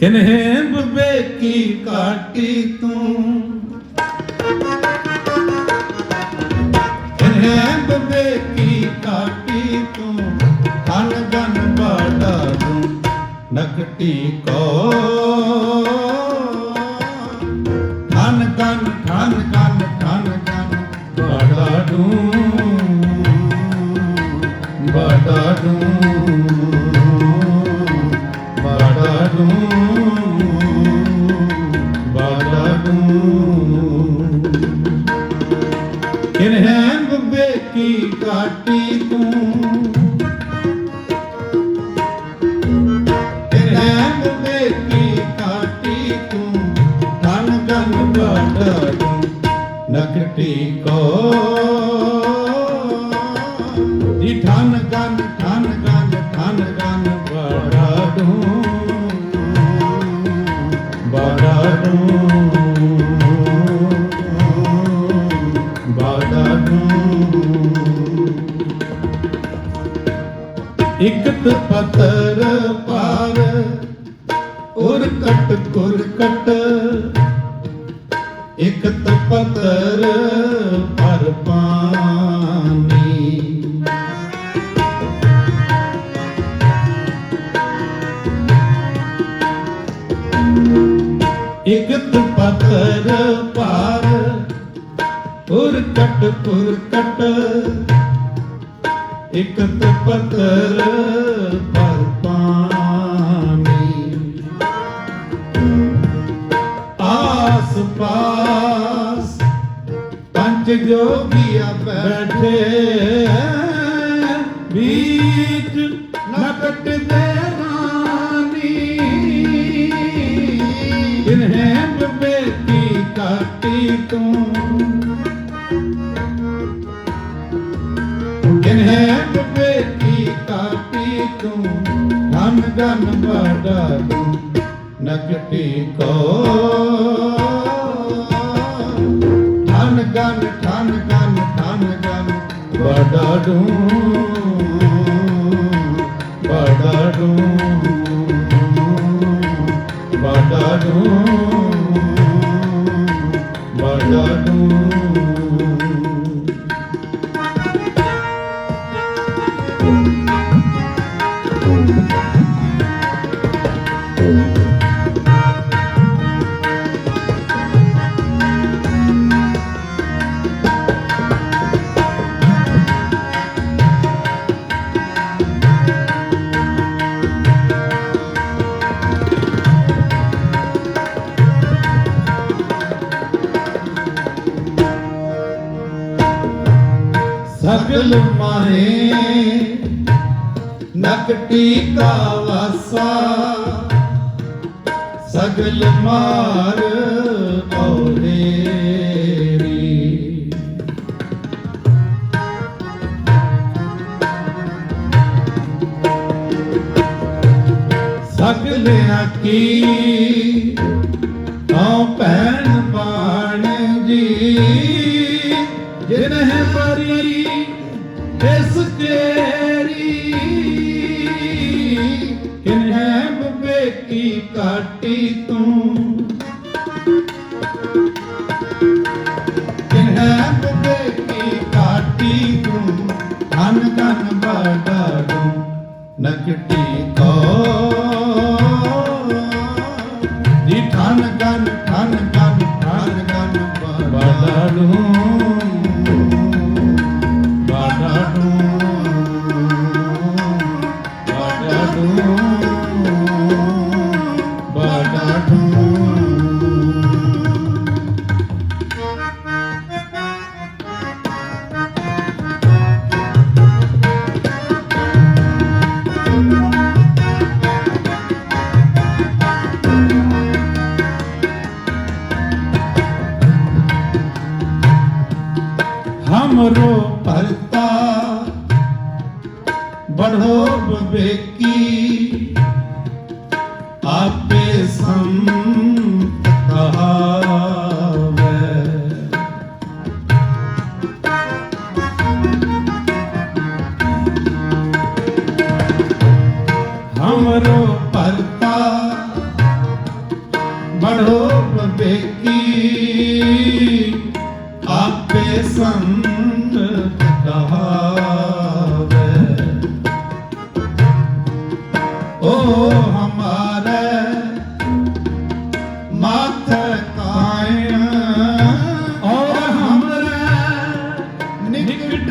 ਕਿਨਹੇ ਬਵੇਕੀ ਕਾਟੀ ਤੂੰ? ਕਿਨਹੇ ਬਵੇਕੀ ਕਾਟੀ ਤੂੰ? ਧਨ ਗਨ ਬਾੜਾ ਦੂੰ ਨਕਟੀ ਕੋ। ਧਨ ਗਨ ਧਨ ਗਨ ਧਨ ਗਨ ਬਾੜਾ ਦੂੰ ਬਾੜਾ ਦੂੰ ਨਕਟੀ ਕੋ। ਦੀ ਧਨ ਗਨ ਧਨ ਗਨ ਧਨ ਗਨ ਬਾੜਾ ਦੂੰ ਇਕਤ ਪਤਰ ਪਾਰ ਉਰ ਕਟ ਕੁਰ ਕਟ ਇਕਤ ਪਤਰ ਪਰ ਪਾਨੀ ਇਕਤ ਪਤਰ ਪਾਰ ਉਰ ਕਟ ਪੁਰ ਕਟ ਇਕਤ ਪਤਰ ਪਰ ਜੋਗੀਆ ਬੈਠੇ ਬੀਚ ਨਕਟ ਦੇ ਰਾਨੀ ਇਨਹੇ ਬੇਟੀ ਕਾਟੀ ਤੂੰ। ਕਿਨਹੇ ਬੇਟੀ ਕਾਟੀ ਤੂੰ ਧਨ ਗਨ ਬਾੜਾ ਤੂੰ ਨਕਟੀ ਕੋ। ਗਨ ਧਨ ਗਨ ਧਨ ਗਨ ਬਾੜਾ ਤੂੰ ਬਾੜਾ ਤੂੰ ਬਾੜਾ ਤੂੰ ਸਗਲ ਮਾਹੇ। ਨਕਟੀ ਕਾ ਵਾਸਾ ਸਗਲ ਮਾਰ ਔਰੇਰੀ ਸਗਲਿਆ ਕੀ ਤਾਂ ਭੈਣ ਬਾਣ ਜੀ। ਨਕਟੀ ਕੋ amor ਮੱਥ ਕਾਇਣ ਔਰ ਹਮਰੇ ਨਿਕਟ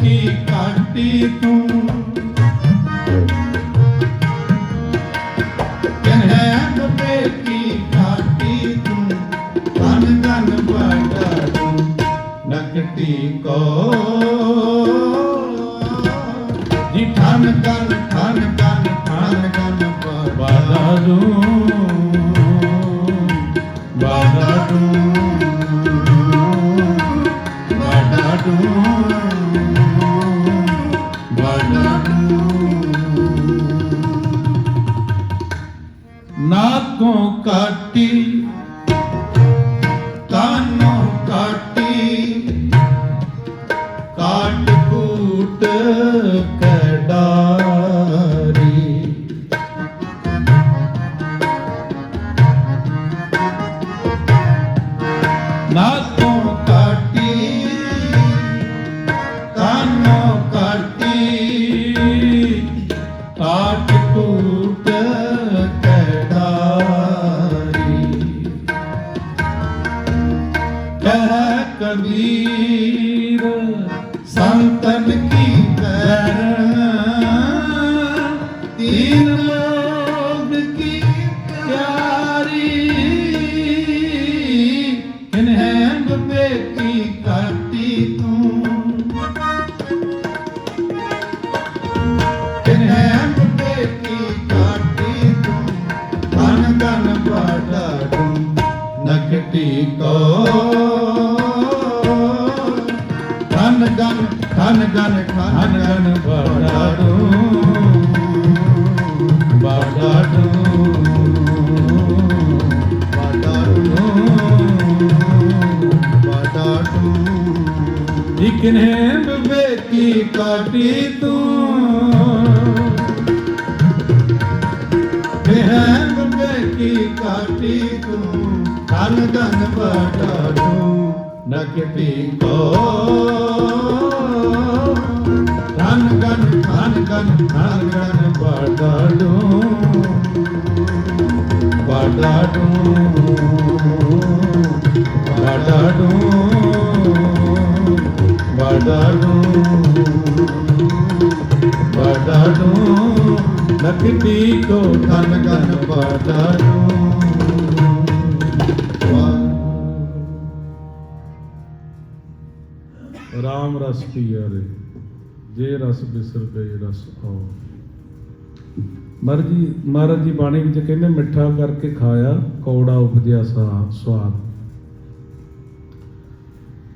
ਕੀ ਕਾਟੀ ਤੂੰ? ਕੂਟ ਕਡਾਰੀ ਨਾਕੋਂ ਕਾਟੀ ਕਾਨੋਂ ਕਾਟੀ ਕਾਟ ਕੂਟ ਕਡਾਰੀ। ਕਹ ਕਬੀਰ ਸੰਤਨ ਕੀ ਧਨ ਧਨ ਬਾਡਾ ਤੂੰ ਨਕਟੀ ਕੋ ਧਨ ਗਨ ਧਨ ਗਨ ਧਨ ਗਨ ਬਾਡਾੜੂ ਬਵੇਕੀ ਕਾਟੀ ਤੂੰ। ਬਹਿਮ ਬੇਕੀ ਕਾਟੀ ਤੂੰ, ਧਨ ਧਨ ਬਟਾੜੂ ਨਕਟੀ ਕੋ। ਧਨ ਗਨ ਧਨ ਗਨ ਧਨ ਗਨ ਬਟਾੜੂ ਬਟਾੜੂ ਬਟਾੜੂ ਬਟਾੜੂ ਨਕਤੀ ਕੋ ਧਨ ਗਨ ਬਟਾੜੂ ਰਾਮ ਰਸ ਪੀਆ ਰੇ, ਜੇ ਰਸ ਬਿਸਰ ਗਏ ਰਸ ਆਓ ਮਰਜ਼ੀ, ਮਹਾਰਾਜ ਜੀ ਬਾਣੀ ਵਿੱਚ ਕਹਿੰਦੇ, ਮਿੱਠਾ ਕਰਕੇ ਖਾਇਆ, ਕੌੜਾ ਉਪਜਿਆ ਸਾ- ਸਵਾਦ।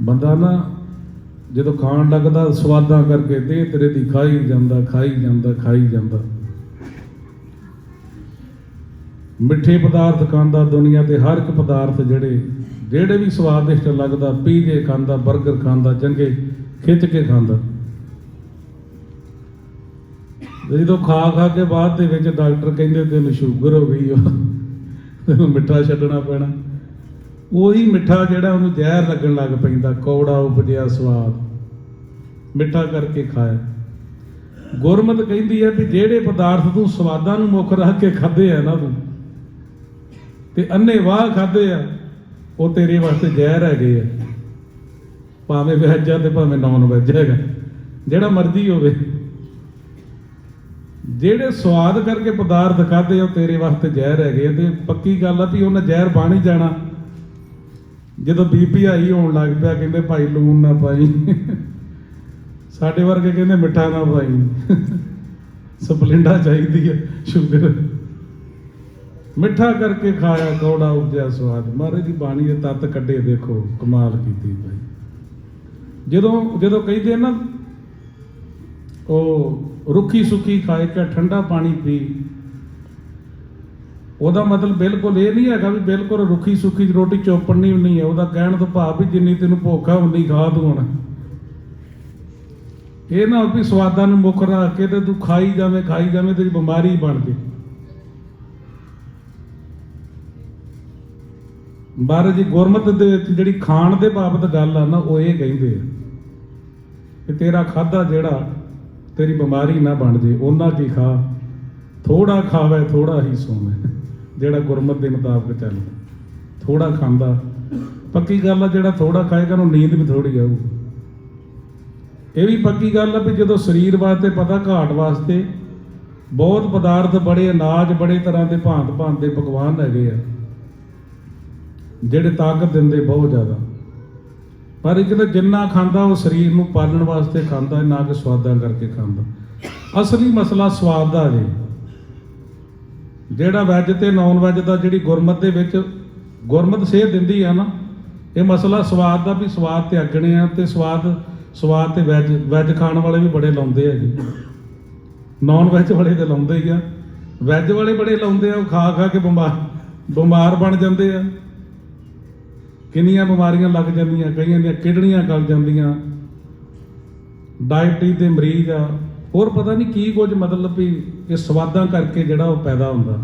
ਬੰਦਾ ਨਾ ਜਦੋਂ ਖਾਣ ਲੱਗਦਾ, ਸਵਾਦਾਂ ਕਰਕੇ ਦੇਹ ਤੇਰੇ ਦੀ ਖਾਈ ਜਾਂਦਾ ਖਾਈ ਜਾਂਦਾ ਖਾਈ ਜਾਂਦਾ। ਮਿੱਠੇ ਪਦਾਰਥ ਖਾਂਦਾ ਦੁਨੀਆ ਤੇ ਹਰ ਇੱਕ ਪਦਾਰਥ ਜਿਹੜੇ ਜਿਹੜੇ ਵੀ ਸਵਾਦਿਸ਼ਟ ਲੱਗਦਾ, ਪੀਜੇ ਖਾਂਦਾ 버ਗਰ ਖਾਂਦਾ ਚੰਗੇ ਖਿੱਚ ਕੇ ਖਾਂਦਾ ਜਦੋਂ ਖਾ ਖਾ ਕੇ ਬਾਅਦ ਦੇ ਵਿੱਚ ਡਾਕਟਰ ਕਹਿੰਦੇ ਤੈਨੂੰ ਸ਼ੂਗਰ ਹੋ ਗਈ ਆ ਤੈਨੂੰ ਮਿੱਠਾ ਛੱਡਣਾ ਪੈਣਾ। ਉਹੀ ਮਿੱਠਾ ਜਿਹੜਾ ਉਹਨੂੰ ਜ਼ਹਿਰ ਲੱਗਣ ਲੱਗ ਪੈਂਦਾ, ਕੌੜਾ ਉਪਜਿਆ ਸਵਾਦ। ਮਿੱਠਾ ਕਰਕੇ ਖਾਇਆ। ਗੁਰਮਤ ਕਹਿੰਦੀ ਹੈ ਵੀ ਜਿਹੜੇ ਪਦਾਰਥ ਤੂੰ ਸਵਾਦਾਂ ਨੂੰ ਮੁੱਖ ਰੱਖ ਕੇ ਖਾਦੇ ਆ ਨਾ ਤੂੰ ਤੇ ਅੰਨੇ ਵਾਹ ਖਾਦੇ ਆ, ਉਹ ਤੇਰੇ ਵਾਸਤੇ ਜ਼ਹਿਰ ਹੈਗੇ ਆ। ਭਾਵੇਂ ਵੈਜ ਆ ਤੇ ਭਾਵੇਂ ਨਾਨ ਵੈਜ ਹੈਗਾ, ਜਿਹੜਾ ਮਰਜ਼ੀ ਹੋਵੇ। ਜਿਹੜੇ ਸਵਾਦ ਕਰਕੇ ਪਦਾਰਥ ਖਾਦੇ ਉਹ ਤੇਰੇ ਵਾਸਤੇ ਜ਼ਹਿਰ ਹੈਗੇ ਆ। ਤੇ ਪੱਕੀ ਗੱਲ ਆ ਵੀ ਉਹਨੇ ਜ਼ਹਿਰ ਬਣ ਹੀ ਜਾਣਾ। ਜਦੋਂ ਬੀਪੀ ਹਾਈ ਹੋਣ ਲੱਗ ਪਿਆ, ਕਹਿੰਦੇ ਭਾਈ ਲੂਣ ਨਾ ਪਾਈ। ਸਾਡੇ ਵਰਗੇ ਕਹਿੰਦੇ ਮਿੱਠਾ ਨਾ ਪਾਈ। ਸਪਲੈਂਡਾ ਚਾਹੀਦੀ ਹੈ ਸ਼ੂਗਰ। ਮਿੱਠਾ ਕਰਕੇ ਖਾਇਆ, ਕੌੜਾ ਉਪਜਿਆ ਸਵਾਦ। ਮਹਾਰਾਜ ਦੀ ਬਾਣੀ ਦੇ ਤੱਤ ਕੱਢੇ, ਦੇਖੋ, ਕਮਾਲ ਕੀਤੀ ਭਾਈ। ਜਦੋਂ ਜਦੋਂ ਕਹਿੰਦੇ ਨਾ, ਉਹ ਰੁੱਖੀ ਸੁੱਕੀ ਖਾਏ ਕੇ ਠੰਡਾ ਪਾਣੀ ਪੀ, ਉਹਦਾ ਮਤਲਬ ਬਿਲਕੁਲ ਇਹ ਨਹੀਂ ਹੈਗਾ ਵੀ ਬਿਲਕੁਲ ਰੁੱਖੀ ਸੁੱਕੀ ਰੋਟੀ ਚੋਪੜਨੀ ਨਹੀਂ ਹੈ। ਉਹਦਾ ਕਹਿਣ ਤੋਂ ਭਾਵ ਵੀ ਜਿੰਨੀ ਤੈਨੂੰ ਭੁੱਖ ਆ ਉਨੀ ਖਾ ਤੂੰ ਹੁਣ। ਇਹ ਨਾ ਵੀ ਸਵਾਦਾਂ ਨੂੰ ਮੁੱਖ ਰੱਖ ਕੇ ਤੇ ਤੂੰ ਖਾਈ ਜਾਵੇਂ ਖਾਈ ਜਾਵੇਂ, ਤੇਰੀ ਬਿਮਾਰੀ ਬਣ ਜੇ। ਮਹਾਰਾਜ ਜੀ, ਗੁਰਮਤ ਦੇ ਜਿਹੜੀ ਖਾਣ ਦੇ ਬਾਬਤ ਗੱਲ ਆ ਨਾ, ਉਹ ਇਹ ਕਹਿੰਦੇ ਆ ਕਿ ਤੇਰਾ ਖਾਦਾ ਜਿਹੜਾ, ਤੇਰੀ ਬਿਮਾਰੀ ਨਾ ਬਣ ਜੇ, ਉਹਨਾਂ ਕੀ ਖਾ? ਥੋੜਾ ਖਾਵੇ ਥੋੜਾ ਹੀ ਸੋਵੇ, ਜਿਹੜਾ ਗੁਰਮਤ ਦੇ ਮੁਤਾਬਕ ਚੱਲੇ। ਥੋੜਾ ਖਾਂਦਾ। ਪੱਕੀ ਗੱਲ ਆ, ਜਿਹੜਾ ਥੋੜਾ ਖਾਏਗਾ ਉਹਨੂੰ ਨੀਂਦ ਵੀ ਥੋੜੀ ਆਊ। ਇਹ ਵੀ ਪੱਕੀ ਗੱਲ ਆ ਵੀ ਜਦੋਂ ਸਰੀਰ ਵਾਸਤੇ ਪਤਾ, ਘਾਟ ਵਾਸਤੇ ਬਹੁਤ ਪਦਾਰਥ ਬੜੇ ਅਨਾਜ ਬੜੇ ਤਰ੍ਹਾਂ ਦੇ ਭਾਂਤ ਭਾਂਤ ਦੇ ਪਕਵਾਨ ਹੈਗੇ ਆ। ਜਿਹੜੇ ਤਾਕਤ ਦਿੰਦੇ ਬਹੁਤ ਜ਼ਿਆਦਾ। ਪਰ ਇੱਕ ਤਾਂ ਜਿੰਨਾ ਖਾਂਦਾ ਉਹ ਸਰੀਰ ਨੂੰ ਪਾਲਣ ਵਾਸਤੇ ਖਾਂਦਾ ਨਾ ਕਿ ਸਵਾਦਾਂ ਕਰਕੇ ਖਾਂਦਾ। ਅਸਲੀ ਮਸਲਾ ਸਵਾਦ ਦਾ ਜੀ। ਜਿਹੜਾ ਵੈਜ ਤੇ ਨਾਨ ਵੈਜ ਦਾ ਜਿਹੜੀ ਗੁਰਮਤ ਦੇ ਵਿੱਚ ਗੁਰਮਤ ਸੇਧ ਦਿੰਦੀ ਆ ਨਾ, ਇਹ ਮਸਲਾ ਸਵਾਦ ਦਾ ਵੀ ਸਵਾਦ ਤੇ ਅੱਗਣੇ ਆ ਤੇ ਸਵਾਦ ਸਵਾਦ ਤੇ ਵੈਜ ਵੈਜ ਖਾਣ ਵਾਲੇ ਵੀ ਬੜੇ ਲਾਉਂਦੇ ਆ ਜੀ ਨਾਨ ਵੈਜ ਵਾਲੇ ਤੇ ਲਾਉਂਦੇ ਹੀ ਆ। ਵੈਜ ਵਾਲੇ ਬੜੇ ਲਾਉਂਦੇ ਆ, ਉਹ ਖਾ ਖਾ ਕੇ ਬਿਮਾਰ ਬਿਮਾਰ ਬਣ ਜਾਂਦੇ ਆ। ਕਿੰਨੀਆਂ ਬਿਮਾਰੀਆਂ ਲੱਗ ਜਾਂਦੀਆਂ, ਕਈਆਂ ਦੀਆਂ ਕਿਡਨੀਆਂ ਗਲ ਜਾਂਦੀਆਂ। ਡਾਇਬਟੀਜ਼ ਦੇ ਮਰੀਜ਼ ਆ। ਹੋਰ ਪਤਾ ਨਹੀਂ ਕੀ ਕੁਝ ਮਤਲਬ ਵੀ ਇਹ ਸਵਾਦਾਂ ਕਰਕੇ ਜਿਹੜਾ ਉਹ ਪੈਦਾ ਹੁੰਦਾ।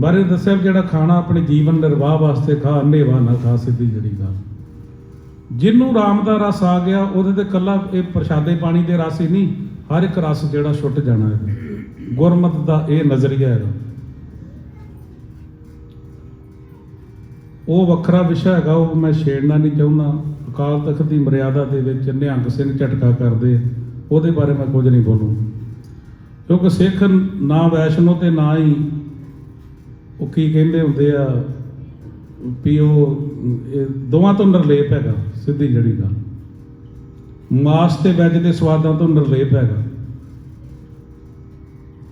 ਬਾਰੇ ਦੱਸਿਆ ਵੀ ਜਿਹੜਾ ਖਾਣਾ ਆਪਣੇ ਜੀਵਨ ਨਿਰਵਾਹ ਵਾਸਤੇ ਖਾ ਅੰਨੇਵਾਹ ਨਾ ਖਾ, ਸਿੱਧੀ ਜਿਹੜੀ ਗੱਲ। ਜਿਹਨੂੰ ਰਾਮ ਦਾ ਰਸ ਆ ਗਿਆ, ਉਹਦੇ ਤੇ ਕੱਲਾ ਇਹ ਪ੍ਰਸ਼ਾਦੇ ਪਾਣੀ ਦੇ ਰਸ ਹੀ ਨਹੀਂ, ਹਰ ਇੱਕ ਰਸ ਜਿਹੜਾ ਛੁੱਟ ਜਾਣਾ ਹੈ ਗੁਰਮਤ ਦਾ ਇਹ ਨਜ਼ਰੀਆ ਹੈਗਾ ਉਹ ਵੱਖਰਾ ਵਿਸ਼ਾ ਹੈਗਾ, ਉਹ ਮੈਂ ਛੇੜਨਾ ਨਹੀਂ ਚਾਹੁੰਦਾ। ਅਕਾਲ ਤਖਤ ਦੀ ਮਰਿਆਦਾ ਦੇ ਵਿੱਚ ਨਿਹੰਗ ਸਿੰਘ ਝਟਕਾ ਕਰਦੇ, ਉਹਦੇ ਬਾਰੇ ਮੈਂ ਕੁਝ ਨਹੀਂ ਬੋਲੂ। ਕਿਉਂਕਿ ਸਿੱਖ ਨਾ ਵੈਸ਼ਨੋ ਤੇ ਨਾ ਹੀ ਉਹ ਕੀ ਕਹਿੰਦੇ ਹੁੰਦੇ ਆ, ਵੀ ਉਹ, ਇਹ ਦੋਵਾਂ ਤੋਂ ਨਿਰਲੇਪ ਹੈਗਾ, ਸਿੱਧੀ ਜੜੀ ਗੱਲ। ਮਾਸ ਤੇ ਵੈਜ ਦੇ ਸਵਾਦਾਂ ਤੋਂ ਨਿਰਲੇਪ ਹੈਗਾ।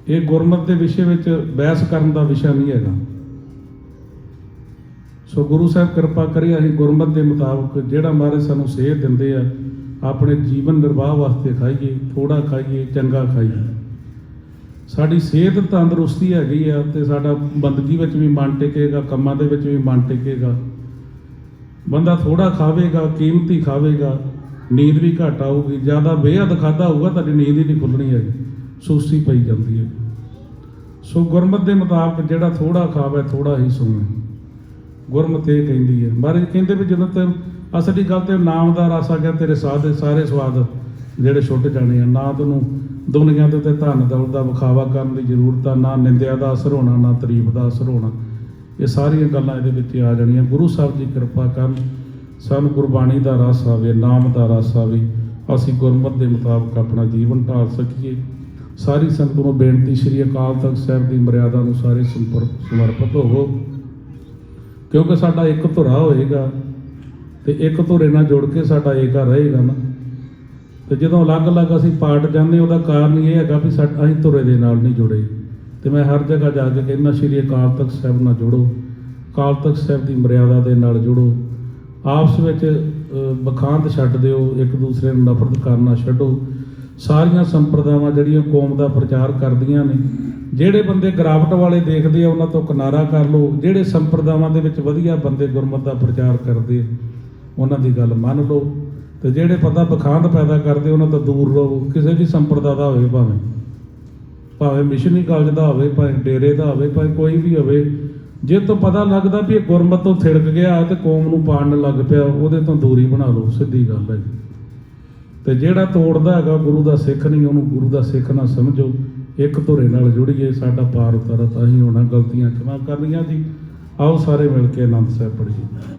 ਇਹ ਗੁਰਮਤ ਦੇ ਵਿਸ਼ੇ ਵਿੱਚ ਬਹਿਸ ਕਰਨ ਦਾ ਵਿਸ਼ਾ ਨਹੀਂ ਹੈਗਾ। ਸੋ ਗੁਰੂ ਸਾਹਿਬ ਕਿਰਪਾ ਕਰੀ ਅਸੀਂ ਗੁਰਮਤ ਦੇ ਮੁਤਾਬਕ ਜਿਹੜਾ ਮਹਾਰਾਜ ਸਾਨੂੰ ਸੇਧ ਦਿੰਦੇ ਆ, ਆਪਣੇ ਜੀਵਨ ਨਿਰਵਾਹ ਵਾਸਤੇ ਖਾਈਏ ਥੋੜਾ ਖਾਈਏ, ਚੰਗਾ ਖਾਈਏ। ਸਾਡੀ ਸਿਹਤ ਤੰਦਰੁਸਤੀ ਹੈਗੀ ਆ ਤੇ ਸਾਡਾ ਬੰਦਗੀ ਵਿੱਚ ਵੀ ਮਨ ਟਿਕੇਗਾ, ਕੰਮਾਂ ਦੇ ਵਿੱਚ ਵੀ ਮਨ ਟਿਕੇਗਾ। ਬੰਦਾ ਥੋੜਾ ਖਾਵੇਗਾ, ਕੀਮਤੀ ਖਾਵੇਗਾ, ਨੀਂਦ ਵੀ ਘੱਟ ਆਊਗੀ, ਜ਼ਿਆਦਾ ਬੇਹੱਦ ਖਾਦਾ ਹੋਊਗਾ, ਤੁਹਾਡੀ ਨੀਂਦ ਹੀ ਨਹੀਂ ਖੁੱਲਣੀ ਹੈਗੀ, ਸੁਸਤੀ ਪਈ ਜਾਂਦੀ ਹੈ ਸੋ ਗੁਰਮਤ ਦੇ ਮੁਤਾਬਕ ਜਿਹੜਾ ਥੋੜਾ ਖਾਵੇ ਥੋੜਾ ਹੀ ਸੋਵੇ। ਗੁਰਮਤ ਇਹ ਕਹਿੰਦੀ ਹੈ। ਮਹਾਰਾਜ ਕਹਿੰਦੇ ਵੀ ਜਦੋਂ ਤੇ ਅਸਲੀ ਗੱਲ ਤੇ ਨਾਮ ਦਾ ਰਸ ਆ ਗਿਆ, ਤੇਰੇ ਸਾਧ ਦੇ ਸਾਰੇ ਸਵਾਦ ਜਿਹੜੇ ਛੁੱਟ ਜਾਣੇ ਆ, ਨਾ ਤੈਨੂੰ ਦੁਨੀਆ ਦੇ ਉੱਤੇ ਧਨ ਦੌਲਤ ਦਾ ਵਿਖਾਵਾ ਕਰਨ ਦੀ ਜ਼ਰੂਰਤ ਆ, ਨਾ ਨਿੰਦਿਆ ਦਾ ਅਸਰ ਹੋਣਾ, ਨਾ ਤਾਰੀਫ ਦਾ ਅਸਰ ਹੋਣਾ। ਇਹ ਸਾਰੀਆਂ ਗੱਲਾਂ ਇਹਦੇ ਵਿੱਚ ਆ ਜਾਣੀਆਂ। ਗੁਰੂ ਸਾਹਿਬ ਦੀ ਕਿਰਪਾ ਕਰਨ ਸਾਨੂੰ ਗੁਰਬਾਣੀ ਦਾ ਰਸ ਆਵੇ, ਨਾਮ ਦਾ ਰਸ ਆਵੇ, ਅਸੀਂ ਗੁਰਮਤ ਦੇ ਮੁਤਾਬਕ ਆਪਣਾ ਜੀਵਨ ਢਾਲ ਸਕੀਏ। ਸਾਰੀ ਸੰਗਤ ਨੂੰ ਬੇਨਤੀ, ਸ਼੍ਰੀ ਅਕਾਲ ਤਖਤ ਸਾਹਿਬ ਦੀ ਮਰਿਆਦਾ ਨੂੰ ਸਾਰੇ ਸੰਪਰ- ਸਮਰਪਿਤ ਹੋਵੋ। ਕਿਉਂਕਿ ਸਾਡਾ ਇੱਕ ਧੁਰਾ ਹੋਏਗਾ ਤੇ ਇੱਕ ਧੁਰੇ ਨਾਲ ਜੁੜ ਕੇ ਸਾਡਾ ਏਕਾ ਰਹੇਗਾ ਨਾ। ਤੇ ਜਦੋਂ ਅਲੱਗ-ਅਲੱਗ ਅਸੀਂ ਪਾਰਟ ਜਾਂਦੇ ਉਹਦਾ ਕਾਰਨ ਇਹ ਹੈਗਾ ਵੀ ਸਾਡਾ ਅਸੀਂ ਧੁਰੇ ਦੇ ਨਾਲ ਨਹੀਂ ਜੁੜੇ। ਤੇ ਮੈਂ ਹਰ ਜਗ੍ਹਾ ਜਾ ਕੇ ਕਹਿੰਦਾ ਸ਼੍ਰੀ ਅਕਾਲ ਤਖਤ ਸਾਹਿਬ ਨਾਲ ਜੁੜੋ। ਅਕਾਲ ਤਖਤ ਸਾਹਿਬ ਦੀ ਮਰਿਆਦਾ ਦੇ ਨਾਲ ਜੁੜੋ। ਆਪਸ ਵਿੱਚ ਅ, ਛੱਡ ਦਿਓ ਇੱਕ ਦੂਸਰੇ ਨੂੰ ਨਫ਼ਰਤ ਕਰਨਾ ਛੱਡੋ। ਸਾਰੀਆਂ ਸੰਪਰਦਾਵਾਂ ਜਿਹੜੀਆਂ ਕੌਮ ਦਾ ਪ੍ਰਚਾਰ ਕਰਦੀਆਂ ਨੇ ਜਿਹੜੇ ਬੰਦੇ ਗਰਾਵਟ ਵਾਲੇ ਦੇਖਦੇ ਆ, ਉਹਨਾਂ ਤੋਂ ਕਿਨਾਰਾ ਕਰ ਲਓ। ਜਿਹੜੇ ਸੰਪਰਦਾਵਾਂ ਦੇ ਵਿੱਚ ਵਧੀਆ ਬੰਦੇ ਗੁਰਮਤ ਦਾ ਪ੍ਰਚਾਰ ਕਰਦੇ ਉਹਨਾਂ ਦੀ ਗੱਲ ਮੰਨ ਲਓ। ਤੇ ਜਿਹੜੇ ਪਤਾ ਬਖਾਂਤ ਪੈਦਾ ਕਰਦੇ, ਉਹਨਾਂ ਤੋਂ ਦੂਰ ਰਹੋ। ਕਿਸੇ ਵੀ ਸੰਪਰਦਾ ਦਾ ਹੋਵੇ ਭਾਵੇਂ। ਭਾਵੇਂ ਮਿਸ਼ਨਰੀ ਕਾਲਜ ਦਾ ਹੋਵੇ, ਭਾਵੇਂ ਡੇਰੇ ਦਾ ਹੋਵੇ, ਭਾਵੇਂ ਕੋਈ ਵੀ ਹੋਵੇ, ਜੇ ਤੋਂ ਪਤਾ ਲੱਗਦਾ ਵੀ ਇਹ ਗੁਰਮਤ ਤੋਂ ਥਿੜਕ ਗਿਆ ਤੇ ਕੌਮ ਨੂੰ ਪਾੜਨ ਲੱਗ ਪਿਆ, ਉਹਦੇ ਤੋਂ ਦੂਰੀ ਬਣਾ ਲਓ, ਸਿੱਧੀ ਗੱਲ ਹੈ ਜੀ। ਤੇ ਜਿਹੜਾ ਤੋੜਦਾ ਹੈਗਾ, ਗੁਰੂ ਦਾ ਸਿੱਖ ਨਹੀਂ, ਉਹਨੂੰ ਗੁਰੂ ਦਾ ਸਿੱਖ ਨਾ ਸਮਝੋ। ਇੱਕ ਧੁਰੇ ਨਾਲ ਜੁੜੀਏ ਸਾਡਾ ਪਾਰ ਉਤਾਰਾ ਤਾਂ ਹੀ ਹੋਣਾ ਗਲਤੀਆਂ ਖਿਮਾ ਕਰਨੀਆਂ ਜੀ ਆਓ ਸਾਰੇ ਮਿਲ ਕੇ ਆਨੰਦ ਸਾਹਿਬ ਪੜ੍ਹੀਏ।